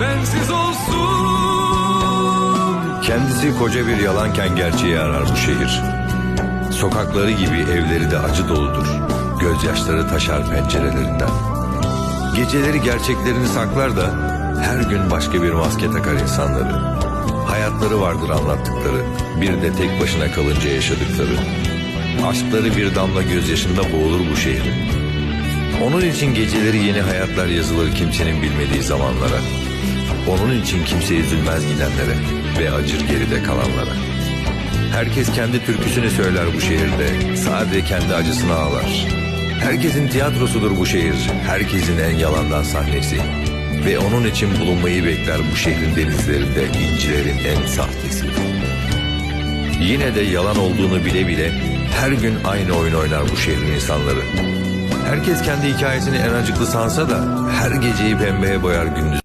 bensiz olsun. Kendisi koca bir yalanken gerçeği arar bu şehir. Sokakları gibi evleri de acı doludur. Gözyaşları taşar pencerelerinden. Geceleri gerçeklerini saklar da her gün başka bir maske takar insanları. Hayatları vardır anlattıkları. Bir de tek başına kalınca yaşadıkları. Aşkları bir damla gözyaşında boğulur bu şehrin. Onun için geceleri yeni hayatlar yazılır kimsenin bilmediği zamanlara. Onun için kimse üzülmez gidenlere ve acır geride kalanlara. Herkes kendi türküsünü söyler bu şehirde. Sadece kendi acısını ağlar. Herkesin tiyatrosudur bu şehir. Herkesin en yalandan sahnesi. Ve onun için bulunmayı bekler bu şehrin denizlerinde incilerin en sahtesi. Yine de yalan olduğunu bile bile her gün aynı oyun oynar bu şehrin insanları. Herkes kendi hikayesini en acıklı sansa da her geceyi pembeye boyar gündüz.